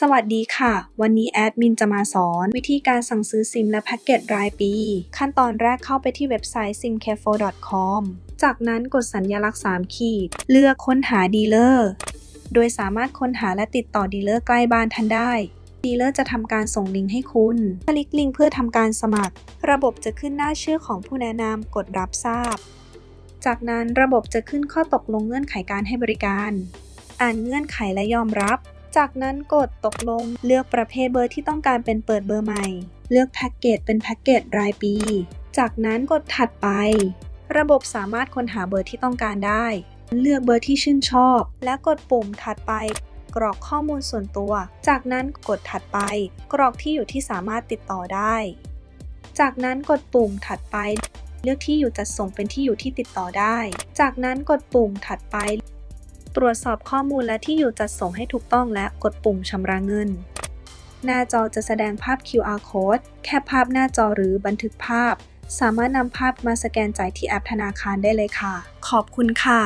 สวัสดีค่ะ วันนี้แอดมินจะมาสอนวิธีการสั่งซื้อซิมและแพ็กเกจรายปี ขั้นตอนแรกเข้าไปที่เว็บไซต์ simcare4.com จากนั้นกดสัญลักษณ์ 3 ขีด เลือกค้นหาดีลเลอร์ โดยสามารถค้นหาและติดต่อดีลเลอร์ใกล้บ้านท่านได้ดีลเลอร์จะทำการส่งลิงก์ให้คุณ คลิกลิงก์เพื่อทำการสมัคร ระบบจะขึ้นหน้าชื่อของผู้แนะนำกดรับทราบ จากนั้นระบบจะขึ้นข้อตกลงเงื่อนไขการให้บริการ อ่านเงื่อนไขและยอมรับ จากนั้นกดตกลงเลือกประเภทเบอร์ที่ต้องการเป็นเปิดเบอร์ใหม่ เลือกแพ็กเกจเป็นแพ็กเกจรายปี จากนั้นกดถัดไป ระบบสามารถค้นหาเบอร์ที่ต้องการได้ เลือกเบอร์ที่ชื่นชอบ และกดปุ่มถัดไป กรอกข้อมูลส่วนตัว จากนั้นกดถัดไป กรอกที่อยู่ที่สามารถติดต่อได้ จากนั้นกดปุ่มถัดไป เลือกที่อยู่จัดส่งเป็นที่อยู่ที่ติดต่อได้ จากนั้นกดปุ่มถัดไป ตรวจสอบข้อมูลและที่อยู่จัดส่งให้ถูกต้องและกดปุ่มชำระเงิน หน้าจอจะแสดงภาพ QR code แค่ภาพหน้าจอหรือบันทึกภาพ สามารถนำภาพมาสแกนจ่ายที่แอปธนาคารได้เลยค่ะ ขอบคุณค่ะ